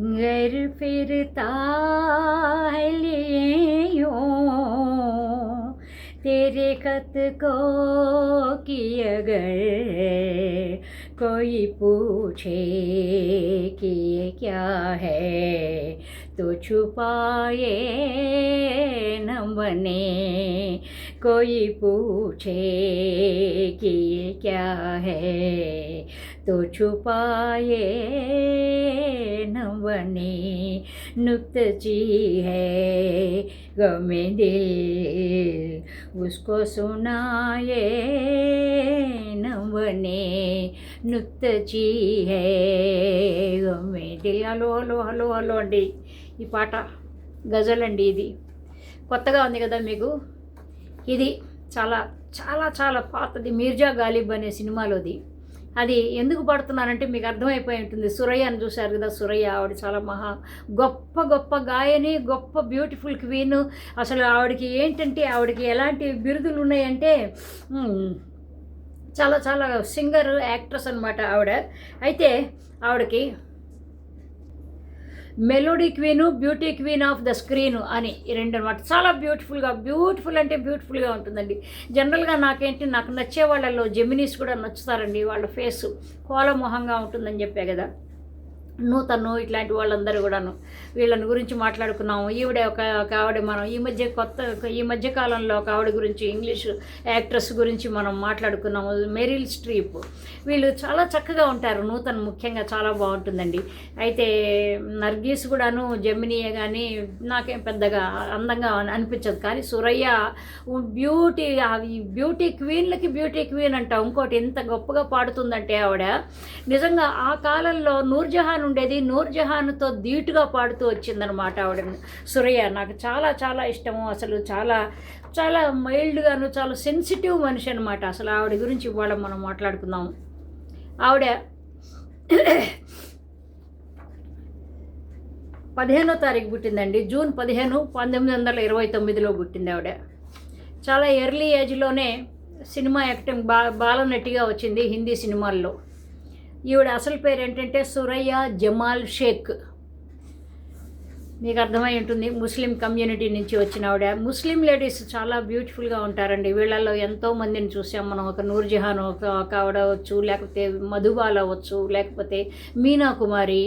घर फिरता है तेरे खत को कि अगर कोई पूछे कि ये क्या है तो छुपाए न बने। कोई पूछे कि ये क्या है तो छुपाए न बने नुक्तची है गमे दिल उसको सुनाए न बने नुक्तची है గమే Dil hello hello hello hello అండి ఈ పాట గజల్ అండి ఇది కొత్తగా ఉంది కదా మీకు ఇది చాలా చాలా చాలా పాతది మీర్జా గాలిబ్ అనే సినిమాలోది అది ఎందుకు పడుతున్నానంటే మీకు అర్థమైపోయి ఉంటుంది. సురయ్య అని చూశారు కదా సురయ్య ఆవిడ చాలా మహా గొప్ప గొప్ప గాయని గొప్ప బ్యూటిఫుల్ క్వీన్ అసలు ఆవిడకి ఏంటంటే ఆవిడకి ఎలాంటి బిరుదులు ఉన్నాయంటే చాలా చాలా సింగర్ యాక్ట్రెస్ అనమాట ఆవిడ. అయితే ఆవిడకి melody queen beauty queen of the screen అని ఈ రెండు అనమాట చాలా బ్యూటిఫుల్గా బ్యూటిఫుల్ అంటే బ్యూటిఫుల్గా ఉంటుందండి. జనరల్గా నాకేంటి నాకు నచ్చే వాళ్ళలో జెమినీస్ కూడా నచ్చుతారండి. వాళ్ళ ఫేస్ కోలమోహంగా ఉంటుందని చెప్పే కదా. నూతను ఇట్లాంటి వాళ్ళందరూ కూడాను. వీళ్ళని గురించి మాట్లాడుకున్నాము. ఈవిడ ఒక ఒక ఆవిడ మనం ఈ మధ్య కొత్త ఈ మధ్య కాలంలో ఒక ఆవిడ గురించి ఇంగ్లీష్ యాక్ట్రెస్ గురించి మనం మాట్లాడుకున్నాము. Meryl Streep. వీళ్ళు చాలా చక్కగా ఉంటారు. నూతన్ ముఖ్యంగా చాలా బాగుంటుందండి. అయితే నర్గీస్ కూడాను జమినియే కానీ నాకేం పెద్దగా అందంగా అనిపించదు. కానీ సురయ్య బ్యూటీ అవి బ్యూటీ క్వీన్లకి బ్యూటీ క్వీన్ అంట. ఇంకోటి ఎంత గొప్పగా పాడుతుందంటే ఆవిడ నిజంగా ఆ కాలంలో నూర్జహాన్ ఉండేది. నూర్జహాన్తో ధీటుగా పాడుతూ వచ్చిందనమాట ఆవిడ సురయ్య నాకు చాలా చాలా ఇష్టము. అసలు చాలా చాలా మైల్డ్గాను చాలా సెన్సిటివ్ మనిషి అనమాట అసలు ఆవిడ గురించి ఇవాళ మనం మాట్లాడుకుందాం. ఆవిడ పదిహేనో తారీఖు పుట్టిందండి. జూన్ పదిహేను పంతొమ్మిది వందల ఇరవై తొమ్మిదిలో పుట్టింది ఆవిడ. చాలా ఎర్లీ ఏజ్లోనే సినిమా యాక్టింగ్ బా బాలనటిగా వచ్చింది హిందీ సినిమాల్లో. ఈవిడ అసలు పేరు ఏంటంటే సురయ్య జమాల్ షేక్. మీకు అర్థమై ఉంటుంది. ముస్లిం కమ్యూనిటీ నుంచి వచ్చిన ఆవిడ. ముస్లిం లేడీస్ చాలా బ్యూటిఫుల్గా ఉంటారండి. వీళ్ళల్లో ఎంతో మందిని చూసాం మనం. ఒక నూర్జహాన్ ఒక ఒక ఆవిడ అవ్వచ్చు లేకపోతే మధుబాల అవ్వచ్చు లేకపోతే మీనా కుమారి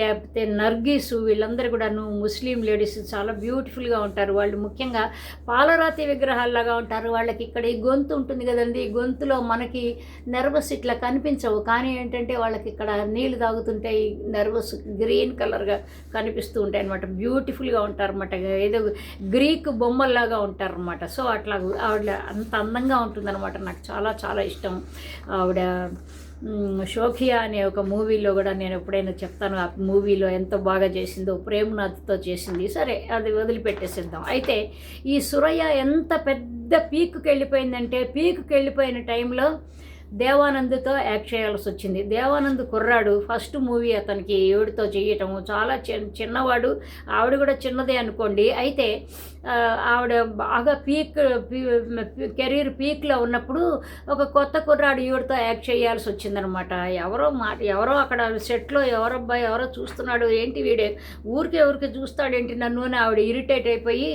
లేకపోతే నర్గీసు వీళ్ళందరూ కూడాను ముస్లిం లేడీస్ చాలా బ్యూటిఫుల్గా ఉంటారు. వాళ్ళు ముఖ్యంగా పాలరాతి విగ్రహాల్లాగా ఉంటారు. వాళ్ళకి ఇక్కడ ఈ గొంతు ఉంటుంది కదండి. ఈ గొంతులో మనకి నర్వస్ ఇట్లా కనిపించవు. కానీ ఏంటంటే వాళ్ళకి ఇక్కడ నీళ్ళు తాగుతుంటే ఈ నర్వస్ గ్రీన్ కలర్గా కనిపిస్తూ ఉంటాయి అనమాట బ్యూటిఫుల్గా ఉంటారన్నమాట. ఏదో గ్రీక్ బొమ్మల్లాగా ఉంటారన్నమాట. సో అట్లా ఆవిడ అంత అందంగా ఉంటుందన్నమాట. నాకు చాలా చాలా ఇష్టం. ఆవిడ షోఖియా అనే ఒక మూవీలో కూడా నేను ఎప్పుడైనా చెప్తాను ఆ మూవీలో ఎంత బాగా చేసిందో ప్రేమ్నాథ్తో చేసింది. సరే అది వదిలిపెట్టేసిద్దాం. అయితే ఈ సురయ్య ఎంత పెద్ద పీక్కి వెళ్ళిపోయిందంటే పీక్కి వెళ్ళిపోయిన టైంలో దేవానంద్తో యాక్ట్ చేయాల్సి వచ్చింది దేవానంద్ కుర్రాడు ఫస్ట్ మూవీ అతనికి ఏడుతో చేయటము చాలా చిన్నవాడు ఆవిడ కూడా చిన్నదే అనుకోండి. అయితే ఆవిడ బాగా పీక్ కెరీర్ పీక్లో ఉన్నప్పుడు ఒక కొత్త కుర్రాడు ఈవిడతో యాక్ట్ చేయాల్సి వచ్చిందనమాట ఎవరో మాట ఎవరో అక్కడ సెట్లో ఎవరో ఎవరో చూస్తున్నాడు ఏంటి వీడే? ఊరికే ఊరికే చూస్తాడేంటి నన్ను? అని ఆవిడ ఇరిటేట్ అయిపోయి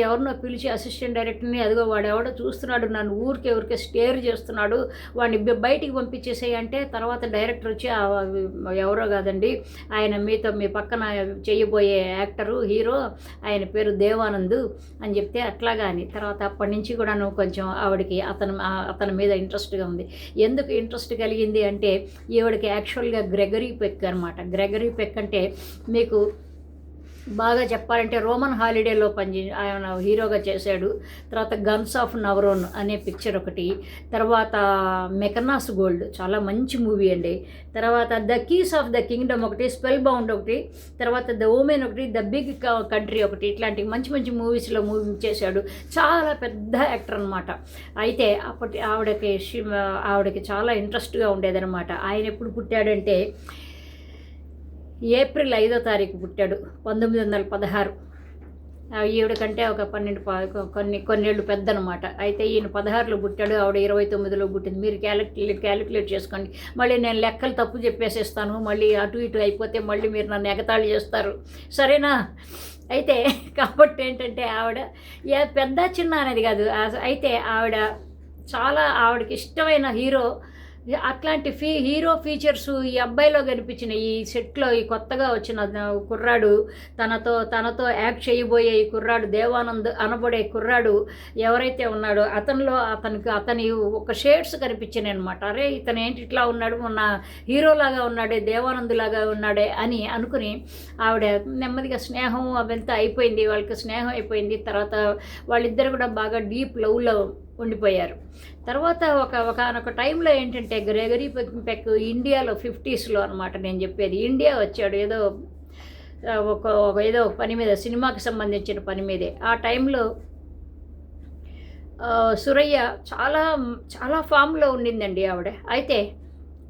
ఎవరినో పిలిచి అసిస్టెంట్ డైరెక్టర్ని అదిగో వాడు ఎవడో చూస్తున్నాడు నన్ను ఊరికే ఊరికే స్టేర్ చేస్తున్నాడు వాడిని బ- బయటికి పంపించేసేయంటే తర్వాత డైరెక్టర్ వచ్చి ఎవరో కాదండి ఆయన మీతో మీ పక్కన చేయబోయే యాక్టరు హీరో ఆయన పేరు దేవానంద్ అని చెప్తే అట్లాగా అని. తర్వాత అప్పటి నుంచి కూడాను కొంచెం ఆవిడకి అతను అతని మీద ఇంట్రెస్ట్గా ఉంది. ఎందుకు ఇంట్రెస్ట్ కలిగింది అంటే ఈవిడకి యాక్చువల్గా గ్రెగరీ పెక్ అనమాట గ్రెగరీ పెక్ అంటే మీకు బాగా చెప్పాలంటే రోమన్ హాలిడేలో పని ఆయన హీరోగా చేశాడు. తర్వాత గన్స్ ఆఫ్ నవరోన్ అనే పిక్చర్ ఒకటి. తర్వాత మెకనాస్ గోల్డ్ చాలా మంచి మూవీ అండి. తర్వాత the Keys of the Kingdom ఒకటి స్పెల్ బౌండ్ ఒకటి. తర్వాత ద ఓమెన్ ఒకటి ద బిగ్ కంట్రీ ఒకటి. ఇట్లాంటి మంచి మంచి మూవీస్లో మూవీ చేశాడు. చాలా పెద్ద యాక్టర్ అనమాట అయితే అప్పటి ఆవిడకి ఆవిడకి చాలా ఇంట్రెస్ట్గా ఉండేదన్నమాట. ఆయన ఎప్పుడు పుట్టాడంటే ఏప్రిల్ ఐదో తారీఖు పుట్టాడు పంతొమ్మిది వందల పదహారు. ఈవిడ కంటే ఒక పన్నెండు కొన్ని కొన్నేళ్ళు పెద్దనమాట. అయితే ఈయన పదహారులో పుట్టాడు ఆవిడ ఇరవై తొమ్మిదిలో పుట్టింది. మీరు క్యాలిక్యులేట్ క్యాలిక్యులేట్ చేసుకోండి. మళ్ళీ నేను లెక్కలు తప్పు చెప్పేసేస్తాను మళ్ళీ అటు ఇటు అయిపోతే మళ్ళీ మీరు నన్ను ఎగతాళి చేస్తారు. సరేనా? అయితే కాబట్టి ఏంటంటే ఆవిడ ఏ పెద్ద చిన్న అనేది కాదు. ఆ- అయితే ఆవిడ చాలా ఆవిడకి ఇష్టమైన హీరో అట్లాంటి ఫీ హీరో ఫీచర్స్ ఈ అబ్బాయిలో కనిపించిన ఈ సెట్లో ఈ కొత్తగా వచ్చిన కుర్రాడు తనతో తనతో యాక్ట్ చేయబోయే ఈ కుర్రాడు దేవానంద్ అనబడే కుర్రాడు ఎవరైతే ఉన్నాడో అతనిలో అతనికి అతని ఒక షేడ్స్ కనిపించినాయి అనమాట అరే ఇతను ఏంటి ఇట్లా ఉన్నాడు? మొన్న హీరోలాగా ఉన్నాడే దేవానంద్ లాగా ఉన్నాడే అని అనుకుని ఆవిడ నెమ్మదిగా స్నేహం అవంతా అయిపోయింది వాళ్ళకి స్నేహం అయిపోయింది. తర్వాత వాళ్ళిద్దరు కూడా బాగా డీప్ లవ్లో ఉండిపోయారు. తర్వాత ఒక ఒకనొక టైంలో ఏంటంటే గ్రెగరీ పెక్ ఇండియాలో ఫిఫ్టీస్లో అనమాట నేను చెప్పేది. ఇండియా వచ్చాడు ఏదో ఒక ఒక ఏదో పని మీద సినిమాకి సంబంధించిన పని మీదే. ఆ టైంలో సురయ్య చాలా చాలా ఫామ్లో ఉండిందండి ఆవిడ. అయితే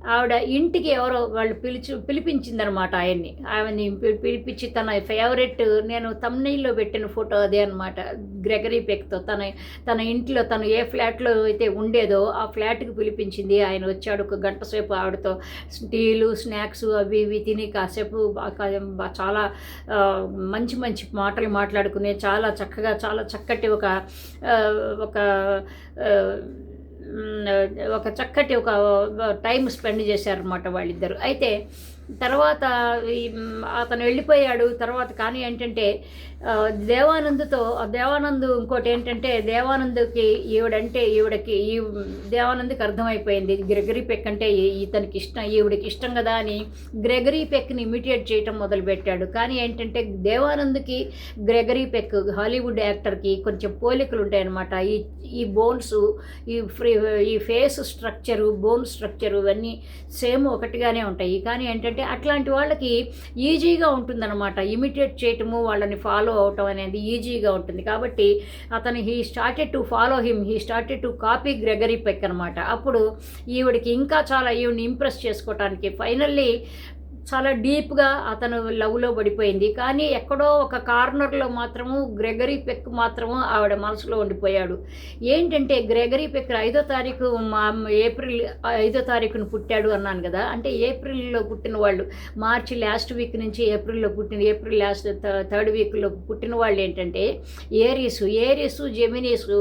ఆవిడ ఇంటికి ఎవరో వాళ్ళు పిలిచి పిలిపించిందనమాట ఆయన్ని. ఆయన్ని పిలిపించి తన ఫేవరెట్ నేను తమ్నైల్లో పెట్టిన ఫోటో అదే అనమాట గ్రెగరీ పెక్తో తన తన ఇంట్లో తను ఏ ఫ్లాట్లో అయితే ఉండేదో ఆ ఫ్లాట్కి పిలిపించింది. ఆయన వచ్చాడు ఒక గంట సేపు ఆవిడతో. టీలు స్నాక్స్ అవి ఇవి తిని కాసేపు చాలా మంచి మంచి మాటలు మాట్లాడుకునే చాలా చక్కగా చాలా చక్కటి ఒక ఒక ఒక చక్కటి ఒక టైం స్పెండ్ చేశారనమాట వాళ్ళిద్దరు. అయితే తర్వాత అతను వెళ్ళిపోయాడు. తర్వాత కానీ ఏంటంటే దేవానందుతో దేవానందు ఇంకోటి ఏంటంటే దేవానందుకి ఈవిడంటే ఈవిడకి ఈ దేవానందుకి అర్థమైపోయింది. గ్రెగరీ పెక్ అంటే ఈ- ఇతనికి ఇష్టం ఈవిడకి ఇష్టం కదా అని గ్రెగరీ పెక్ని ఇమిటేట్ చేయటం మొదలుపెట్టాడు. కానీ ఏంటంటే దేవానంద్కి గ్రెగరీ పెక్ హాలీవుడ్ యాక్టర్కి కొంచెం పోలికలు ఉంటాయన్నమాట. ఈ ఈ బోన్స్ ఈ ఫ్రీ ఈ ఫేస్ స్ట్రక్చరు బోన్ స్ట్రక్చరు ఇవన్నీ సేమ్ ఒకటిగానే ఉంటాయి. కానీ ఏంటంటే అట్లాంటి వాళ్ళకి ఈజీగా ఉంటుందన్నమాట. ఇమిటేట్ చేయటము వాళ్ళని ఫాలో అవటం అనేది ఈజీగా ఉంటుంది. కాబట్టి అతను he started to follow him he started to copy Gregory Peck అనమాట అప్పుడు ఈవిడికి ఇంకా చాలా ఈవిని ఇంప్రెస్ చేసుకోవటానికి ఫైనల్లీ చాలా డీప్గా అతను లవ్లో పడిపోయింది. కానీ ఎక్కడో ఒక కార్నర్లో మాత్రము గ్రెగరీ పెక్ మాత్రము ఆవిడ మనసులో ఉండిపోయాడు. ఏంటంటే గ్రెగరీ పెక్ ఐదో తారీఖు మా ఏప్రిల్ ఐదో తారీఖున పుట్టాడు అన్నాను కదా. అంటే ఏప్రిల్లో పుట్టిన వాళ్ళు మార్చి లాస్ట్ వీక్ నుంచి ఏప్రిల్లో పుట్టిన ఏప్రిల్ లాస్ట్ థర్డ్ వీక్లో పుట్టిన వాళ్ళు ఏంటంటే ఏరీసు. ఏరీసు జెమినీసు.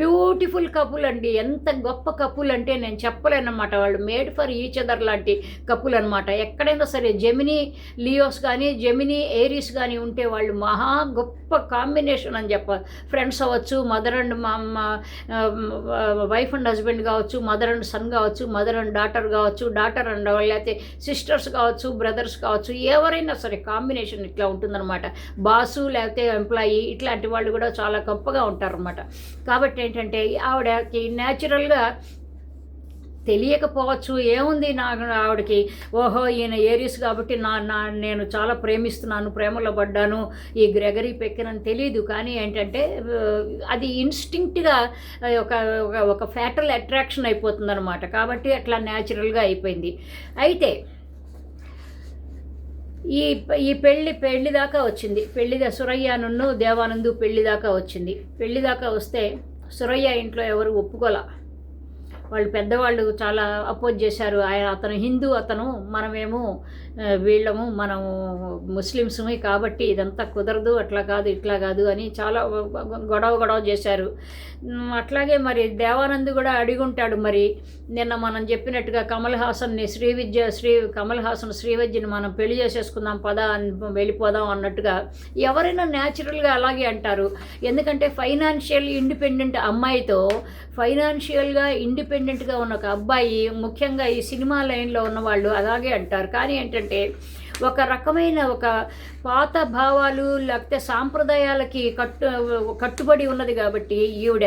బ్యూటిఫుల్ కపుల్ అండి. ఎంత గొప్ప కపుల్ అంటే నేను చెప్పలేనమాట వాళ్ళు మేడ్ ఫర్ ఈచ్ అదర్ లాంటి కపుల్ అనమాట ఎక్కడైనా సరే జెమినీ లియోస్ కానీ జెమినీ ఏరీస్ కానీ ఉంటే వాళ్ళు మహా గొప్ప కాంబినేషన్ అని చెప్ప ఫ్రెండ్స్ అవ్వచ్చు మదర్ అండ్ మా వైఫ్ అండ్ హస్బెండ్ కావచ్చు మదర్ అండ్ సన్ కావచ్చు మదర్ అండ్ డాటర్ కావచ్చు డాటర్ అండ్ లేకపోతే సిస్టర్స్ కావచ్చు బ్రదర్స్ కావచ్చు ఎవరైనా సరే కాంబినేషన్ ఇట్లా ఉంటుందన్నమాట. బాసు లేకపోతే ఎంప్లాయీ ఇట్లాంటి వాళ్ళు కూడా చాలా గొప్పగా ఉంటారన్నమాట. కాబట్టి ఏంటంటే ఆవిడకి న్యాచురల్గా తెలియకపోవచ్చు ఏముంది నాకు ఆవిడకి? ఓహో ఈయన ఏరియస్ కాబట్టి నా నా నేను చాలా ప్రేమిస్తున్నాను ప్రేమలో పడ్డాను ఈ గ్రెగరీ పెక్కినని తెలియదు కానీ ఏంటంటే అది ఇన్స్టింక్ట్గా ఒక ఒక- ఒక ఫ్యాటల్ అట్రాక్షన్ అయిపోతుంది అనమాట కాబట్టి అట్లా న్యాచురల్గా అయిపోయింది. అయితే ఈ ఈ పెళ్ళి పెళ్ళి దాకా వచ్చింది. పెళ్ళి సురయ్యనున్ను సురయ్య దేవానందు పెళ్ళి దాకా వచ్చింది. పెళ్ళి దాకా వస్తే సురయ్య ఇంట్లో ఎవరు ఒప్పుకోలే. వాళ్ళు పెద్దవాళ్ళు చాలా అపోజ్ చేశారు. ఆయన అతను హిందూ అతను మనమేమో వీళ్ళము మనము ముస్లిమ్స్మే కాబట్టి ఇదంతా కుదరదు అట్లా కాదు ఇట్లా కాదు అని చాలా గొడవ గొడవ చేశారు. అట్లాగే మరి దేవానంద్ కూడా అడిగుంటాడు మరి నిన్న మనం చెప్పినట్టుగా కమల్ హాసన్ని శ్రీ విద్య శ్రీ కమల్ హాసన్ శ్రీవిద్యని మనం పెళ్ళి చేసేసుకుందాం పదా అని వెళ్ళిపోదాం అన్నట్టుగా ఎవరైనా న్యాచురల్గా అలాగే అంటారు. ఎందుకంటే ఫైనాన్షియల్ ఇండిపెండెంట్ అమ్మాయితో ఫైనాన్షియల్గా ఇండిపెండెంట్గా ఉన్న ఒక అబ్బాయి ముఖ్యంగా ఈ సినిమా లైన్లో ఉన్న వాళ్ళు అలాగే అంటారు. కానీ ఏంటంటే ఒక రకమైన ఒక పాత భావాలు లేకపోతే సాంప్రదాయాలకి కట్టు కట్టుబడి ఉన్నది కాబట్టి ఈవిడ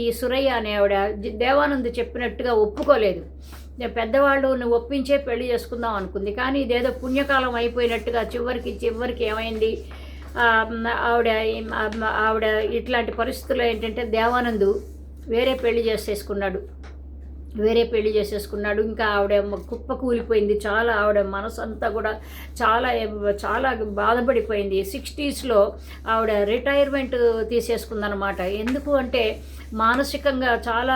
ఈ సురయ్య అనే ఆవిడ దేవానంద్ చెప్పినట్టుగా ఒప్పుకోలేదు. పెద్దవాళ్ళు నువ్వు ఒప్పించే పెళ్ళి చేసుకుందాం అనుకుంది. కానీ ఇదేదో పుణ్యకాలం అయిపోయినట్టుగా చివరికి చివరికి ఏమైంది? ఆవిడ ఆవిడ ఇట్లాంటి పరిస్థితుల్లో ఏంటంటే దేవానందు వేరే పెళ్ళి చేసేసుకున్నాడు. వేరే పెళ్ళి చేసేసుకున్నాడు. ఇంకా ఆవిడ కుప్ప కూలిపోయింది. చాలా ఆవిడ మనసు అంతా కూడా చాలా చాలా బాధపడిపోయింది. సిక్స్టీస్లో ఆవిడ రిటైర్మెంట్ తీసేసుకుందనమాట ఎందుకు అంటే మానసికంగా చాలా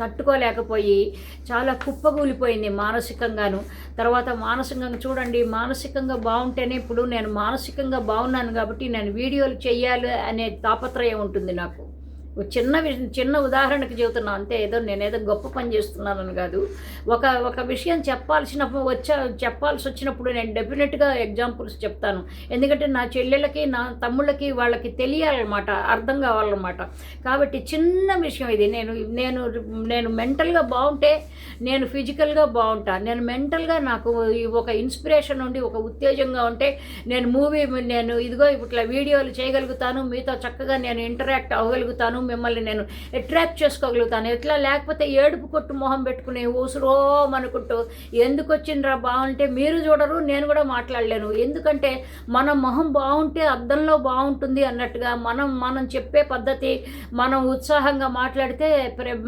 తట్టుకోలేకపోయి చాలా కుప్పగూలిపోయింది మానసికంగాను. తర్వాత మానసికంగా చూడండి మానసికంగా బాగుంటేనే ఇప్పుడు నేను మానసికంగా బాగున్నాను కాబట్టి నేను వీడియోలు చేయాలి అనే తాపత్రయం ఉంటుంది నాకు. చిన్న వి- చిన్న ఉదాహరణకు చెబుతున్నాను అంతే ఏదో నేనేదో గొప్ప పని చేస్తున్నానని కాదు. ఒక ఒక విషయం చెప్పాల్సినప్పుడు వచ్చా చెప్పాల్సి వచ్చినప్పుడు నేను డెఫినెట్గా ఎగ్జాంపుల్స్ చెప్తాను. ఎందుకంటే నా చెల్లెళ్ళకి నా తమ్ముళ్ళకి వాళ్ళకి తెలియాలన్నమాట అర్థం కావాలన్నమాట. కాబట్టి చిన్న విషయం ఇది. నేను నేను నేను మెంటల్గా బాగుంటే నేను ఫిజికల్గా బాగుంటా. నేను మెంటల్గా నాకు ఈ ఒక ఇన్స్పిరేషన్ ఉండి ఒక ఉత్తేజంగా ఉంటే నేను మూవీ నేను ఇదిగో ఇట్లా వీడియోలు చేయగలుగుతాను. మీతో చక్కగా నేను ఇంటరాక్ట్ అవ్వగలుగుతాను. మిమ్మల్ని నేను అట్రాక్ట్ చేసుకోగలుగుతాను. ఎట్లా? లేకపోతే ఏడుపు కొట్టు మొహం పెట్టుకుని ఊసురోం అనుకుంటూ ఎందుకు వచ్చిండ్రా? బాగుంటే మీరు చూడరు నేను కూడా మాట్లాడలేను. ఎందుకంటే మన మొహం బాగుంటే అద్దంలో బాగుంటుంది అన్నట్టుగా మనం మనం చెప్పే పద్ధతి మనం ఉత్సాహంగా మాట్లాడితే ప్రే-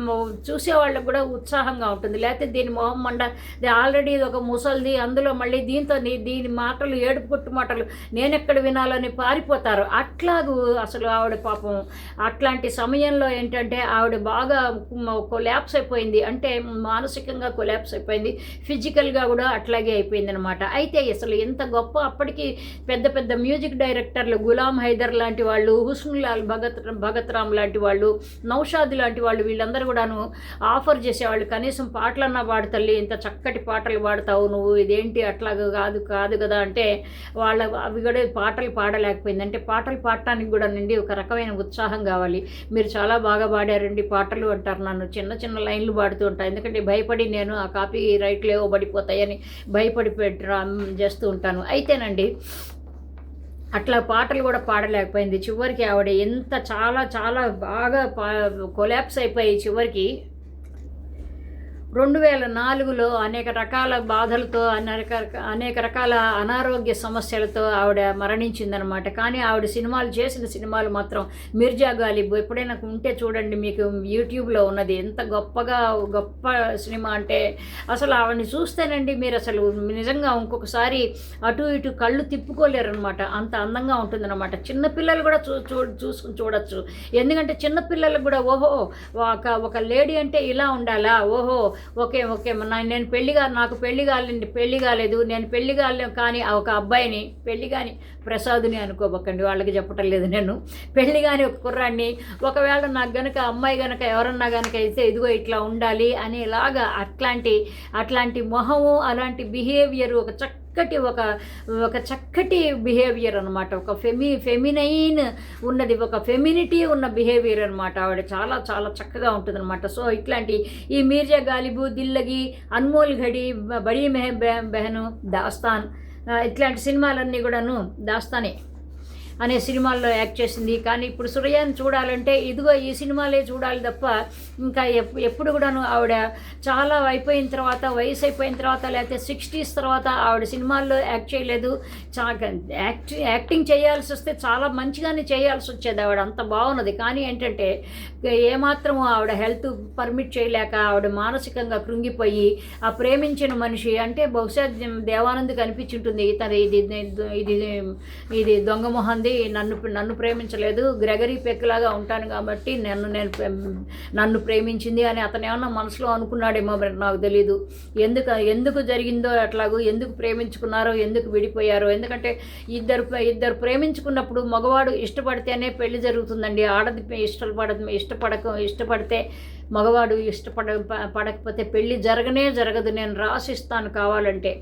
చూసే వాళ్ళకు కూడా ఉత్సాహంగా ఉంటుంది. లేకపోతే దీని మొహం మండ ఆల్రెడీ ఇది ఒక ముసలిది అందులో మళ్ళీ దీంతో నీ- దీని మాటలు ఏడుపు కొట్టు మాటలు నేనెక్కడ వినాలని పారిపోతారు? అట్లాగూ అసలు ఆవిడ పాపం. అట్లాంటి సమయంలో ఏంటంటే ఆవిడ బాగా కొలాప్స్ అయిపోయింది. అంటే మానసికంగా కొలాప్స్ అయిపోయింది. ఫిజికల్గా కూడా అట్లాగే అయిపోయింది అనమాట అయితే అసలు ఎంత గొప్ప అప్పటికి పెద్ద పెద్ద మ్యూజిక్ డైరెక్టర్లు గులాం హైదర్ లాంటి వాళ్ళు హుస్నులాల్ భగత్ భగత్ రామ్ లాంటి వాళ్ళు నౌషాద్ లాంటి వాళ్ళు వీళ్ళందరూ కూడాను ఆఫర్ చేసేవాళ్ళు. కనీసం పాటలన్నా పాడతల్లి ఇంత చక్కటి పాటలు పాడతావు నువ్వు ఇదేంటి అట్లాగా కాదు కాదు కదా అంటే వాళ్ళ అవి కూడా పాటలు పాడలేకపోయింది. అంటే పాటలు పాడటానికి కూడా నుండి ఒక రకమైన ఉత్సాహం కావాలి. మీరు చాలా బాగా పాడారండి పాటలు అంటారు నన్ను. చిన్న చిన్న లైన్లు పాడుతూ ఉంటాను ఎందుకంటే భయపడి నేను ఆ కాపీ రైట్లు ఏవో పడిపోతాయని భయపడి పెట్ట- చేస్తూ ఉంటాను. అయితేనండి అట్లా పాటలు కూడా పాడలేకపోయింది. చివరికి ఆవిడ ఎంత చాలా చాలా బాగా పా కొలాప్స్ అయిపోయి చివరికి రెండు వేల నాలుగులో అనేక రకాల బాధలతో అనేక రక- అనేక రకాల అనారోగ్య సమస్యలతో ఆవిడ మరణించిందనమాట కానీ ఆవిడ సినిమాలు చేసిన సినిమాలు మాత్రం మిర్జా గాలిబ్ ఎప్పుడైనా ఉంటే చూడండి మీకు యూట్యూబ్లో ఉన్నది. ఎంత గొప్పగా గొప్ప సినిమా అంటే అసలు ఆవిడని చూస్తేనండి మీరు అసలు నిజంగా ఇంకొకసారి అటు ఇటు కళ్ళు తిప్పుకోలేరనమాట అంత అందంగా ఉంటుందన్నమాట. చిన్నపిల్లలు కూడా చూ చూ చూసుకుని చూడొచ్చు. ఎందుకంటే చిన్నపిల్లలకు కూడా ఓహో ఒక ఒక లేడీ అంటే ఇలా ఉండాలా? ఓహో ఓకే ఓకే నా- నేను పెళ్ళి నాకు పెళ్ళి కాలేదు పెళ్ళి కాలేదు నేను పెళ్ళి కాలేదు కానీ ఒక అబ్బాయిని పెళ్ళి కాని ప్రసాద్ని అనుకోబకండి వాళ్ళకి చెప్పటం లేదు నేను. పెళ్ళి కాని ఒక కుర్రాడిని ఒకవేళ నాకు గనక అమ్మాయి గనక ఎవరన్నా గనక అయితే ఇదిగో ఇట్లా ఉండాలి అనేలాగా అట్లాంటి అట్లాంటి మొహము అలాంటి బిహేవియర్ ఒక చక్కటి ఒక ఒక చక్కటి బిహేవియర్ అనమాట ఒక ఫెమి ఫెమినైన్ ఉన్నది ఒక ఫెమినిటీ ఉన్న బిహేవియర్ అనమాట ఆవిడ చాలా చాలా చక్కగా ఉంటుంది అనమాట సో ఇట్లాంటి ఈ మీర్జా గాలిబు దిల్లగి అన్మోల్ ఘడి బడీ మెహ బె- బెహను దాస్తాన్ ఇట్లాంటి సినిమాలన్నీ కూడాను దాస్తానే అనే సినిమాల్లో యాక్ట్ చేసింది. కానీ ఇప్పుడు సురయ్యని చూడాలంటే ఇదిగో ఈ సినిమాలే చూడాలి తప్ప ఇంకా ఎప్పుడు కూడాను ఆవిడ చాలా అయిపోయిన తర్వాత వయసు అయిపోయిన తర్వాత లేకపోతే సిక్స్టీస్ తర్వాత ఆవిడ సినిమాల్లో యాక్ట్ చేయలేదు. చా యాక్ట్ యాక్టింగ్ చేయాల్సి వస్తే చాలా మంచిగానే చేయాల్సి వచ్చేది ఆవిడ. అంత బాగున్నది. కానీ ఏంటంటే ఏమాత్రం ఆవిడ హెల్త్ పర్మిట్ చేయలేక ఆవిడ మానసికంగా కృంగిపోయి ఆ ప్రేమించిన మనిషి అంటే బహుశా దేవానంద్ కనిపించుంటుంది ఇతను ఇది ఇది ఇది దొంగ మొహంది నన్ను నన్ను ప్రేమించలేదు. గ్రెగరీ పెక్కులాగా ఉంటాను కాబట్టి నన్ను నేను నన్ను ప్రేమించింది అని అతను ఏమన్నా మనసులో అనుకున్నాడేమో మరి నాకు తెలియదు ఎందుకు ఎందుకు జరిగిందో అట్లాగూ ఎందుకు ప్రేమించుకున్నారో ఎందుకు విడిపోయారో. ఎందుకంటే ఇద్దరు ఇద్దరు ప్రేమించుకున్నప్పుడు మగవాడు ఇష్టపడితేనే పెళ్ళి జరుగుతుందండి. ఆడది ఇష్టపడ ఇష్టపడక ఇష్టపడితే మగవాడు ఇష్టపడ పడకపోతే పెళ్ళి జరగనే జరగదు. నేను రాసిస్తాను కావాలంటే.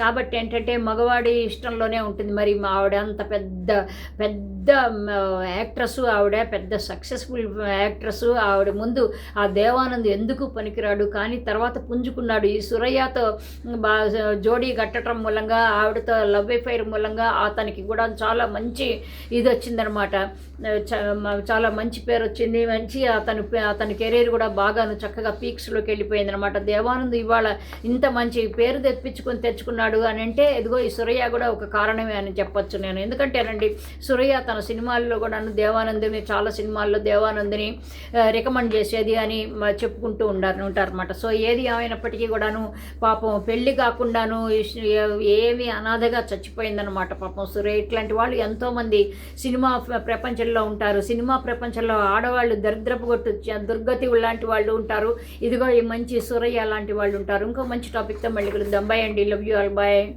కాబట్టి ఏంటంటే మగవాడి ఇష్టంలోనే ఉంటుంది. మరి మా ఆవిడ అంత పెద్ద పెద్ద యాక్ట్రస్ ఆవిడ పెద్ద సక్సెస్ఫుల్ యాక్ట్రస్ ఆవిడ ముందు ఆ దేవానంద్ ఎందుకు పనికిరాడు? కానీ తర్వాత పుంజుకున్నాడు. ఈ సురయ్యతో బా జోడీ కట్టడం మూలంగా ఆవిడతో లవ్ ఎఫైర్ మూలంగా అతనికి కూడా చాలా మంచి ఇది వచ్చిందనమాట చ- చాలా మంచి పేరు వచ్చింది. మంచి అతను అతని కెరీర్ కూడా కూడా బాగాను చక్కగా పీక్స్లోకి వెళ్ళిపోయింది అనమాట దేవానంద్ ఇవాళ ఇంత మంచి పేరు తెప్పించుకొని తెచ్చుకున్నాడు. అని అంటే ఇదిగో ఈ సురయ్య కూడా ఒక కారణమే అని చెప్పొచ్చు నేను. ఎందుకంటేనండి సురయ్య తన సినిమాల్లో కూడాను దేవానందుని చాలా సినిమాల్లో దేవానందుని రికమెండ్ చేసేది అని చెప్పుకుంటూ ఉండారు ఉంటారన్నమాట. సో ఏది ఏమైనప్పటికీ కూడాను పాపం పెళ్ళి కాకుండాను ఏమి అనాథగా చచ్చిపోయిందనమాట పాపం సురయ్య. ఇట్లాంటి వాళ్ళు ఎంతోమంది సినిమా ప్రపంచంలో ఉంటారు. సినిమా ప్రపంచంలో ఆడవాళ్ళు దరిద్రపు కొట్టు దుర్గతి లాంటి వాళ్ళు ఉంటారు. ఇదిగో ఈ మంచి సురయ్య లాంటి వాళ్ళు ఉంటారు. ఇంకో మంచి టాపిక్తో మళ్ళీ కలుద్దాం. బై అండి. Love you all. way.